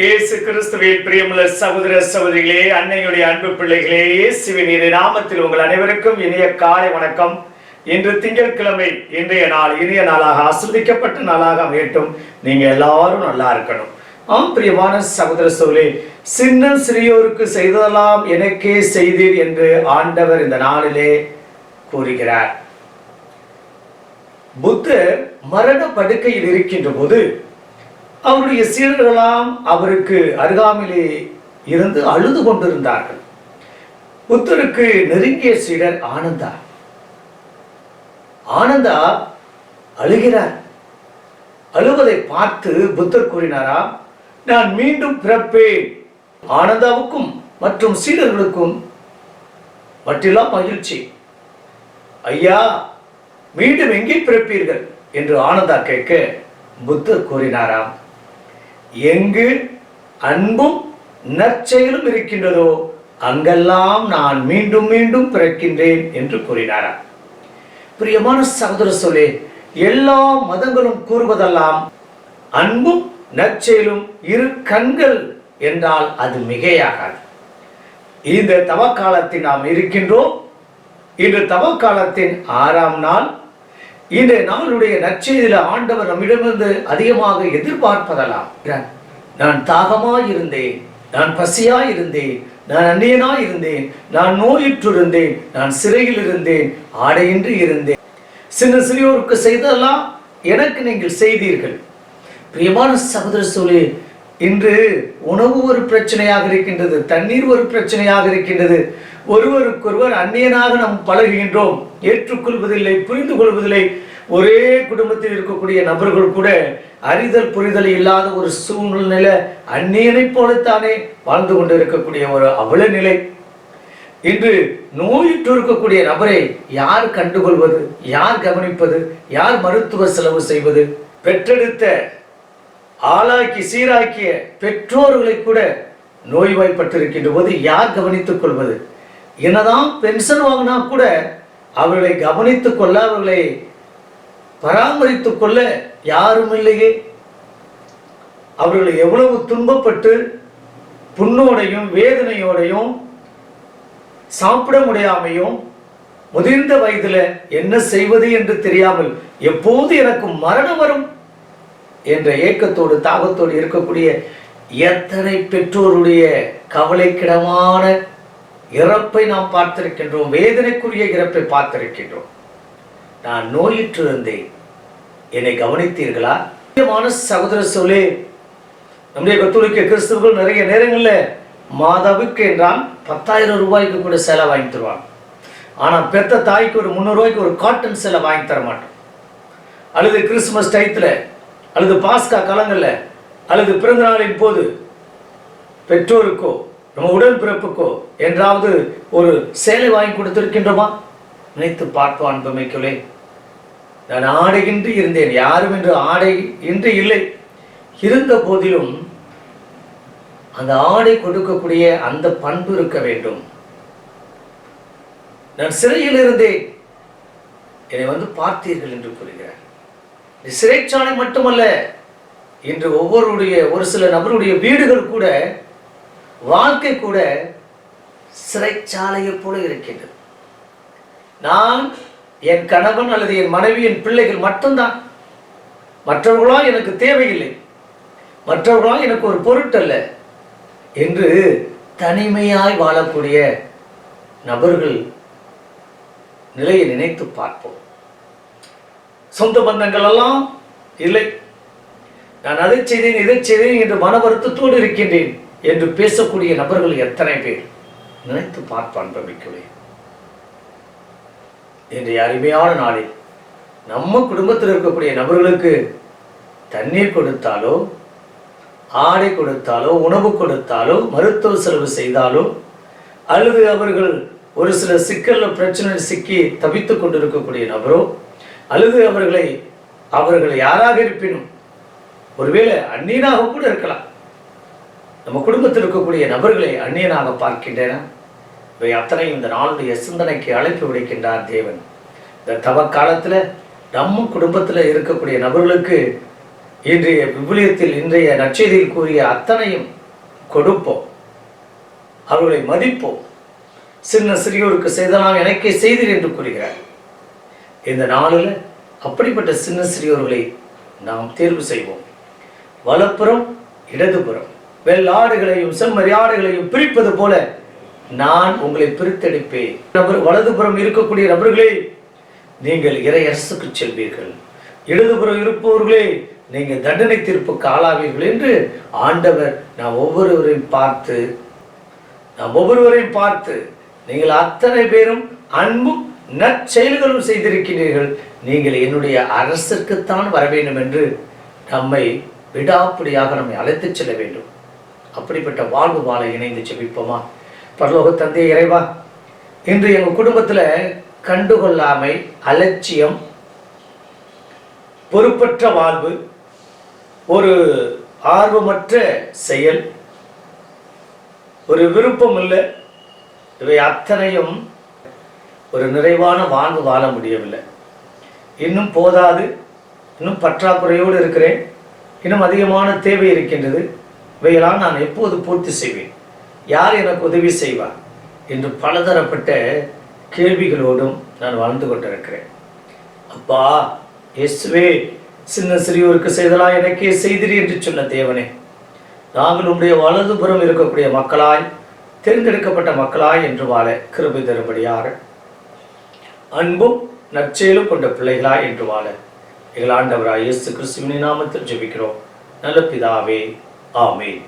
இயேசு கிறிஸ்துவின் பிரியமுள்ள சகோதர சகோதரிகளே அன்னையுடைய அன்பு பிள்ளைகளே இயேசுவின் இரு நாமத்தில் உங்கள் அனைவருக்கும் இனிய காலை வணக்கம். இன்று திங்கட்கிழமை இன்றைய நாள் இனிய நாளாக ஆஸ்வதிக்கப்பட்ட நாளாக அமையட்டும். நீங்க எல்லாரும் நல்லா இருக்கணும். ஆம் பிரியமான சகோதர சோழே சின்ன சிறியோருக்கு செய்ததெல்லாம் எனக்கே செய்தீர் என்று ஆண்டவர் இந்த நாளிலே கூறுகிறார். புத்தர் மரண படுக்கையில் இருக்கின்ற போது அவருடைய சீடர்களாம் அவருக்கு அருகாமையிலே இருந்து அழுது கொண்டிருந்தார்கள். புத்தருக்கு நெருங்கிய சீடர் ஆனந்தா. ஆனந்தா அழுகிறார். அழுவதை பார்த்து புத்தர் கூறினாரா நான் மீண்டும் பிறப்பேன். ஆனந்தாவுக்கும் மற்றும் சீடர்களுக்கும் மற்றெல்லாம் மகிழ்ச்சி. ஐயா மீண்டும் எங்கே பிறப்பீர்கள்? என்று ஆனந்தா கேட்க புத்தர் கூறினாராம். எங்கு அன்பும் நற்செயலும் இருக்கின்றதோ அங்கெல்லாம் நான் மீண்டும் மீண்டும் பிறக்கின்றேன் என்று கூறினாராம். பிரியமான சகோதர சொல்லே எல்லா மதங்களும் கூறுவதெல்லாம் அன்பும் நற்செயலும் இரு கண்கள் என்றால் அது மிகையாகாது. இந்த தவக்காலத்தில் நாம் இருக்கின்றோம். இன்று தவக்காலத்தின் ஆறாம் நாள் இந்த நாளுடைய நற்செய்தியில ஆண்டவர் நம்மிடமிருந்து அதிகமாக எதிர்பார்ப்பதெல்லாம். நான் தாகமாய் இருந்தேன் நான் பசியாய் இருந்தேன் நான் அந்நியனாய் இருந்தேன் நான் நோயுற்றிருந்தேன் நான் சிறையில் இருந்தேன் ஆடையின்றி இருந்தேன். சின்ன சிறியோருக்கு செய்ததெல்லாம் எனக்கு நீங்கள் செய்தீர்கள். பிரியமான சகோதர சொல்லி இன்று உணவு ஒரு பிரச்சனையாக இருக்கின்றது தண்ணீர் ஒரு பிரச்சனையாக இருக்கின்றது. ஒருவருக்கொருவர் அந்நியனாக நாம் பழகுகின்றோம் ஏற்றுக்கொள்வதில்லை புரிந்து கொள்வதில்லை. ஒரே குடும்பத்தில் இருக்கக்கூடிய நபர்கள் கூட அறிதல் புரிதல் இல்லாத ஒரு சூழ்நிலை அந்நியனைப் போலத்தானே வாழ்ந்து கொண்டு இருக்கக்கூடிய ஒரு அவல நிலை. இன்று நோயுற்று இருக்கக்கூடிய நபரை யார் கண்டுகொள்வது யார் கவனிப்பது யார் மருத்துவ செலவு செய்வது? பெற்றெடுத்த ஆளாக்கி சீராக்கிய பெற்றோர்களை கூட நோய்வாய்ப்பட்டிருக்கின்ற போது யார் கவனித்துக் கொள்வது? என்னதான் பென்ஷன் வாங்கினா கூட அவர்களை கவனித்துக் கொள்ள அவர்களை பராமரித்துக் கொள்ள யாரும் இல்லையே. அவர்கள் எவ்வளவு துன்பப்பட்டு புண்ணோடையும் வேதனையோடையும் சாப்பிட முடியாமையும் முதிர்ந்த வயதில் என்ன செய்வது என்று தெரியாமல் எப்போது எனக்கு மரணம் வரும்? என்ற ஏக்கத்தோடு தாகத்தோடு இருக்கக்கூடிய எத்தனை பெற்றோருடைய கவலைக்கிடமான இறப்பை நாம் பார்த்திருக்கின்றோம் வேதனைக்குரிய இறப்பை பார்த்திருக்கின்றோம். நான் நோயிற்று இருந்தேன் என்னை கவனித்தீர்களா? முக்கியமான சகோதர சொல்லே நம்முடைய கத்தோலிக்க கிறிஸ்தவர்கள் நிறைய நேரங்களில் மாதாவுக்கு என்றால் பத்தாயிரம் ரூபாய்க்கு கூட சேலை வாங்கி தருவாங்க. ஆனால் பெத்த தாய்க்கு ஒரு முந்நூறுரூவாய்க்கு ஒரு காட்டன் சேலை வாங்கி தர மாட்டோம் அல்லது கிறிஸ்துமஸ் டயத்தில் அல்லது பாஸ்கா காலங்களில் அல்லது பிறந்த நாளின் போது பெற்றோருக்கோ நம்ம உடல் பிறப்புக்கோ என்றாவது ஒரு சேலை வாங்கி கொடுத்திருக்கின்றோமா? நினைத்து பார்ப்போம் அன்பமைக்குள்ளே நான் ஆடையின்றி இருந்தேன் யாரும் என்று ஆடை இன்றி இல்லை. இருந்த போதிலும் அந்த ஆடை கொடுக்கக்கூடிய அந்த பண்பு இருக்க வேண்டும். நான் சிறையில் இருந்தேன் என்னை வந்து பார்த்தீர்கள் என்று கூறுகிறார். சிறைச்சாலை மட்டுமல்ல இன்று ஒவ்வொருடைய ஒரு சில நபருடைய வீடுகள் கூட வாழ்க்கை கூட சிறைச்சாலையைப் போல இருக்கின்றது. நான் என் கணவன் அல்லது என் மனைவி என் பிள்ளைகள் மட்டும்தான். மற்றவர்களா எனக்கு தேவையில்லை. மற்றவர்களா எனக்கு ஒரு பொருட்டல்ல. என்று தனிமையாய் வாழக்கூடிய நபர்கள் நிலையை நினைத்து பார்ப்போம். சொந்த பந்தங்கள் எல்லாம் இல்லை. நான் அதை செய்தேன் இதை செய்தேன் என்று மன வருத்தத்தோடு இருக்கின்றேன் என்று பேசக்கூடிய நபர்கள் எத்தனை பேர்? நினைத்து பார்ப்பான் பபிக்கவே இன்றைய அருமையான நாளில் நம்ம குடும்பத்தில் இருக்கக்கூடிய நபர்களுக்கு தண்ணீர் கொடுத்தாலோ ஆடை கொடுத்தாலோ உணவு கொடுத்தாலோ மருத்துவ செலவு செய்தாலோ அல்லது அவர்கள் ஒரு சில சிக்கலில் பிரச்சனை சிக்கி தவித்துக் கொண்டிருக்கக்கூடிய நபரோ அல்லது அவர்களை அவர்கள் யாராக இருப்பினும் ஒருவேளை அந்நியனாக கூட இருக்கலாம். நம்ம குடும்பத்தில் இருக்கக்கூடிய நபர்களை அந்நியனாக பார்க்கின்றன. இவை அத்தனையும் இந்த நாளுடைய சிந்தனைக்கு அழைப்பு விடுக்கின்றார் தேவன். இந்த தவ காலத்தில் நம்ம குடும்பத்தில் இருக்கக்கூடிய நபர்களுக்கு இன்றைய விபுலியத்தில் இன்றைய நச்செய்தியில் கூறிய அத்தனையும் கொடுப்போம். அவர்களை மதிப்போம். சின்ன சிறியோருக்கு செய்தலாம் எனக்கே செய்தீர் என்று கூறுகிறார். இந்த நாளில் அப்படிப்பட்ட சின்ன சிறியோர்களை நாம் தேர்வு செய்வோம். வலப்புறம் இடதுபுறம். வெள்ளாடுகளையும் செம்மறியாடுகளையும் பிரிப்பது போல நான் உங்களை பிரித்தெடுப்பேன். நபர் வலதுபுறம் இருக்கக்கூடிய நபர்களே நீங்கள் இறை அரசுக்கு செல்வீர்கள். இடதுபுறம் இருப்பவர்களே நீங்கள் தண்டனை தீர்ப்புக்கு ஆளாவீர்கள் என்று ஆண்டவர் நாம் ஒவ்வொருவரையும் பார்த்து நாம் ஒவ்வொருவரையும் பார்த்து நீங்கள் அத்தனை பேரும் அன்பும் நற்செயல்களும் செய்திருக்கிறீர்கள். நீங்கள் என்னுடைய அரசிற்குத்தான் வர வேண்டும் என்று நம்மை விடாப்பிடியாக நம்மை அழைத்துச் செல்ல வேண்டும். அப்படிப்பட்ட வாழ்வு வாழ இணைந்து செபிப்போமா பரலோக தந்தை இறைவா இன்று எங்கள் குடும்பத்தில் கண்டுகொள்ளாமை அலட்சியம் பொறுப்பற்ற வாழ்வு ஒரு ஆர்வமற்ற செயல் ஒரு விருப்பம் இல்லை இவை அத்தனையும் ஒரு நிறைவான வாழ்வு வாழ முடியவில்லை. இன்னும் போதாது இன்னும் பற்றாக்குறையோடு இருக்கிறேன் இன்னும் அதிகமான தேவை இருக்கின்றது. இவையெல்லாம் நான் எப்போது பூர்த்தி செய்வேன்? யார் எனக்கு உதவி செய்வார்? என்று பலதரப்பட்ட கேள்விகளோடும் நான் வாழ்ந்து கொண்டிருக்கிறேன். அப்பா இயேசுவே சின்ன சிறியோருக்கு செய்தலாம் எனக்கே செய்திரி என்று சொன்ன தேவனே. நாங்கள் உடைய வலதுபுறம் இருக்கக்கூடிய மக்களாய் தேர்ந்தெடுக்கப்பட்ட மக்களாய் என்று வாழ கிருபை தரும்படியாக அன்பும் நற்செயலும் கொண்ட பிள்ளைகளா என்று வாழ. எங்கள் ஆண்டவராய் இயேசு கிறிஸ்துவின் நாமத்தில் ஜெபிக்கிறோம். நல்ல பிதாவே ஆமேன்.